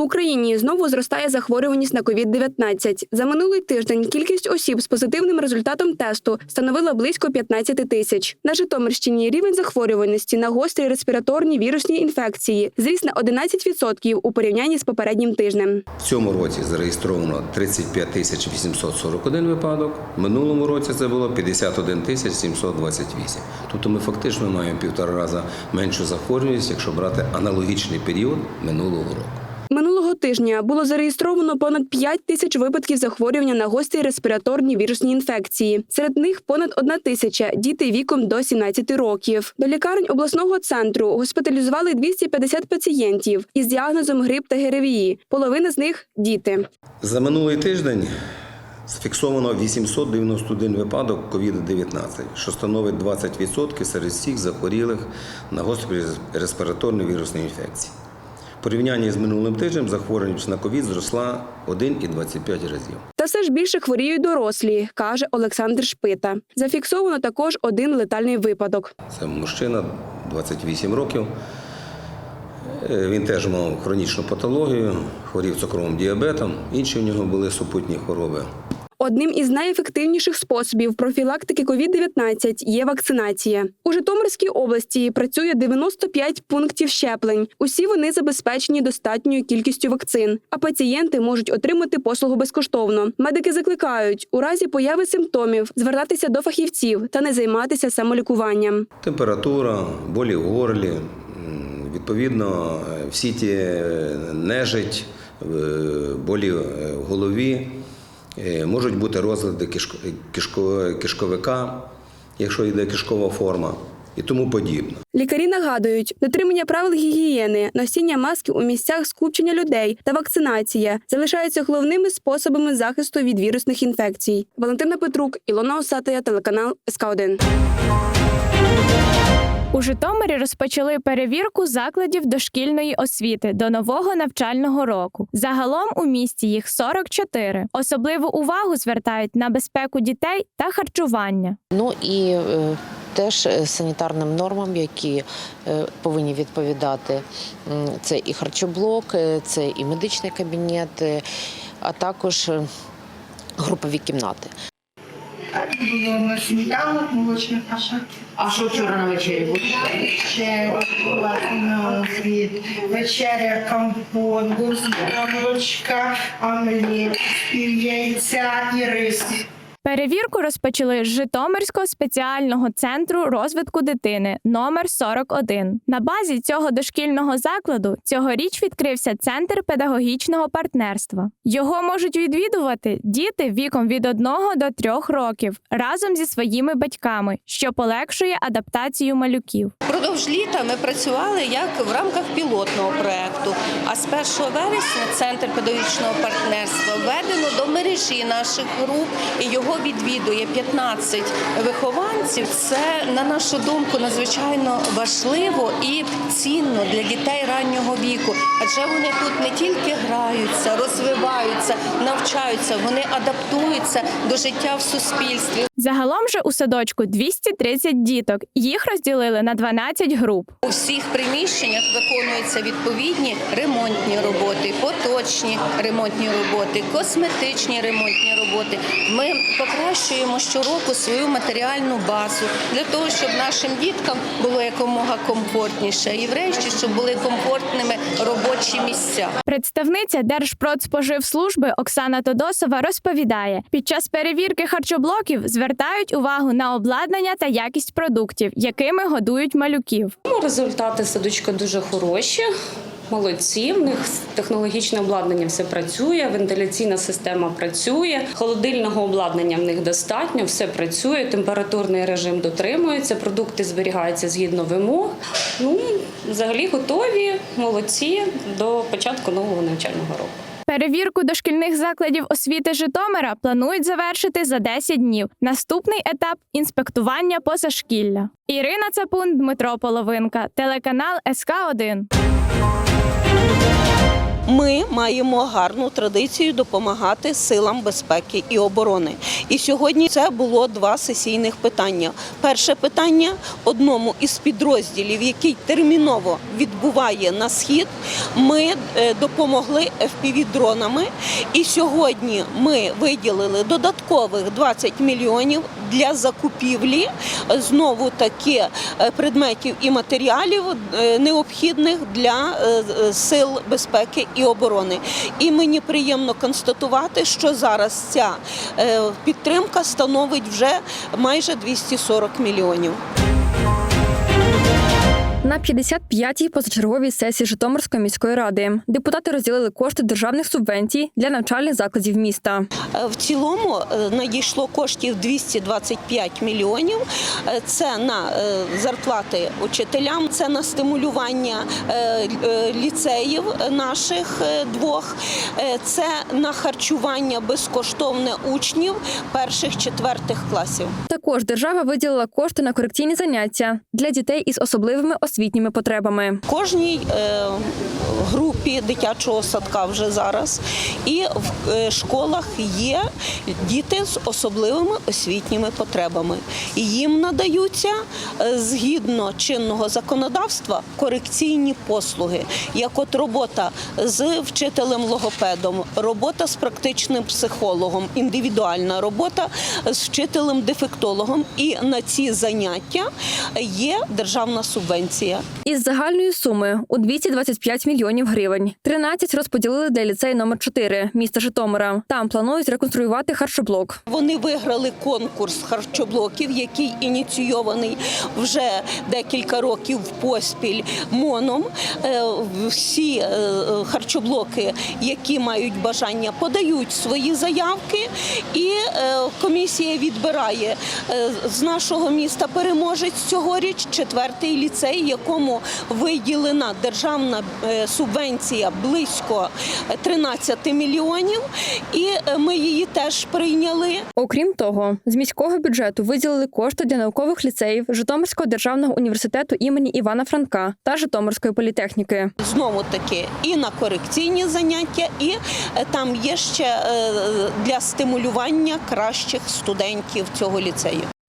В Україні знову зростає захворюваність на COVID-19. За минулий тиждень кількість осіб з позитивним результатом тесту становила близько 15 тисяч. На Житомирщині рівень захворюваності на гострі респіраторні вірусні інфекції зріс на 11% у порівнянні з попереднім тижнем. В цьому році зареєстровано 35 тисяч 841 випадок. В минулому році це було 51 тисяч 728. Тобто ми фактично маємо півтора рази меншу захворюваність, якщо брати аналогічний період минулого року. Минулого тижня було зареєстровано понад 5 тисяч випадків захворювання на гострі респіраторні вірусні інфекції. Серед них понад одна тисяча діти віком до 17 років. До лікарень обласного центру госпіталізували 250 пацієнтів із діагнозом грип та ГРВІ. Половина з них діти. За минулий тиждень зафіксовано 891 випадок COVID-19, що становить 20% серед всіх захворілих на гострі респіраторні вірусні інфекції. В порівнянні з минулим тижнем захворюваність на ковід зросла 1,25 разів. Та все ж більше хворіють дорослі, каже Олександр Шпита. Зафіксовано також один летальний випадок. Це мужчина 28 років. Е, Він теж мав хронічну патологію, хворів цукровим діабетом, інші в нього були супутні хвороби. Одним із найефективніших способів профілактики COVID-19 є вакцинація. У Житомирській області працює 95 пунктів щеплень. Усі вони забезпечені достатньою кількістю вакцин, а пацієнти можуть отримати послугу безкоштовно. Медики закликають у разі появи симптомів звертатися до фахівців та не займатися самолікуванням. Температура, болі в горлі, відповідно, е, всі ті е, нежить, е, болі в голові, можуть бути розлади кишко- кишковика, якщо йде кишкова форма, і тому подібне. Лікарі нагадують, дотримання правил гігієни, носіння маски у місцях скупчення людей та вакцинація залишаються головними способами захисту від вірусних інфекцій. Валентина Петрук, Ілона Осатая, телеканал СК 1 У Житомирі розпочали перевірку закладів дошкільної освіти до нового навчального року. Загалом у місті їх 44. Особливу увагу звертають на безпеку дітей та харчування. Ну і е, теж е, санітарним нормам, які е, повинні відповідати. Це і харчоблок, це і медичний кабінет, а також групові кімнати. Було на сніданок, молочна каша. А що вчора на вечері було? Ще була на обід. Вечеря, компот, горстка молочка, омлет, яйця і рис. Перевірку розпочали з Житомирського спеціального центру розвитку дитини номер 41. На базі цього дошкільного закладу цьогоріч відкрився центр педагогічного партнерства. Його можуть відвідувати діти віком від 1 до 3 років разом зі своїми батьками, що полегшує адаптацію малюків. Продовж літа ми працювали як в рамках пілотного проекту. А з 1 вересня центр педагогічного партнерства введено до мережі наших груп і його відвідує 15 вихованців. Це на нашу думку надзвичайно важливо і цінно для дітей раннього віку, адже вони тут не тільки граються, розвиваються, навчаються, вони адаптуються до життя в суспільстві. Загалом же у садочку 230 діток. Їх розділили на 12 груп. У всіх приміщеннях виконуються відповідні ремонтні роботи, поточні ремонтні роботи, косметичні ремонтні роботи. Ми покращуємо щороку свою матеріальну базу для того, щоб нашим діткам було якомога комфортніше, і врешті, щоб були комфортними робочі місця. Представниця Держпродспоживслужби Оксана Тодосова розповідає, під час перевірки харчоблоків звертають увагу на обладнання та якість продуктів, якими годують малюків. Ну, результати садочка дуже хороші. Молодці, в них технологічне обладнання все працює, вентиляційна система працює, холодильного обладнання в них достатньо, все працює, температурний режим дотримується, продукти зберігаються згідно вимог. Ну, взагалі готові, молодці до початку нового навчального року. Перевірку дошкільних закладів освіти Житомира планують завершити за 10 днів. Наступний етап інспектування позашкілля. Ірина Цапун, Дмитро Половинка, телеканал СК 1 ми маємо гарну традицію допомагати силам безпеки і оборони. І сьогодні це було два сесійних питання. Перше питання одному із підрозділів, який терміново відбуває на схід, ми е, допомогли FPV-дронами. І сьогодні ми виділили додаткових 20 мільйонів для закупівлі е, знову таки е, предметів і матеріалів необхідних для сил безпеки і оборони. І мені приємно констатувати, що зараз ця е, підтримка становить вже майже 240 мільйонів. На 55-й позачерговій сесії Житомирської міської ради депутати розділили кошти державних субвенцій для навчальних закладів міста. Е, В цілому е, надійшло коштів 225 мільйонів. Е, Це на зарплати учителям, це на стимулювання ліцеїв наших двох, це на харчування безкоштовне учнів перших четвертих класів. Також держава виділила кошти на корекційні заняття для дітей із особливими освітніми потребами. кожній е, групі дитячого садка вже зараз. І в е, школах є діти з особливими освітніми потребами. Їм надаються е, згідно чинного законодавства корекційні послуги, як от робота з вчителем-логопедом, робота з практичним психологом, індивідуальна робота з вчителем-дефектологом. І на ці заняття є державна субвенція. Із загальної суми у 225 мільйонів гривень 13 розподілили для ліцею номер 4 міста Житомира. Там планують реконструювати харчоблок. Вони виграли конкурс харчоблоків, який ініційований вже декілька років поспіль МОНом. Е, Всі е, харчоблоки, які мають бажання, подають свої заявки, і е, комісія відбирає з нашого міста переможець цьогоріч четвертий ліцей, якому виділена державна е, субвенція близько 13 мільйонів, і е, ми її теж прийняли. Окрім того, з міського бюджету виділили кошти для наукових ліцеїв Житомирського державного університету імені Івана Франка та Житомирської політехніки. Знову таки і на корекційні заняття, і е, там є ще для стимулювання кращих студентів цього ліцею.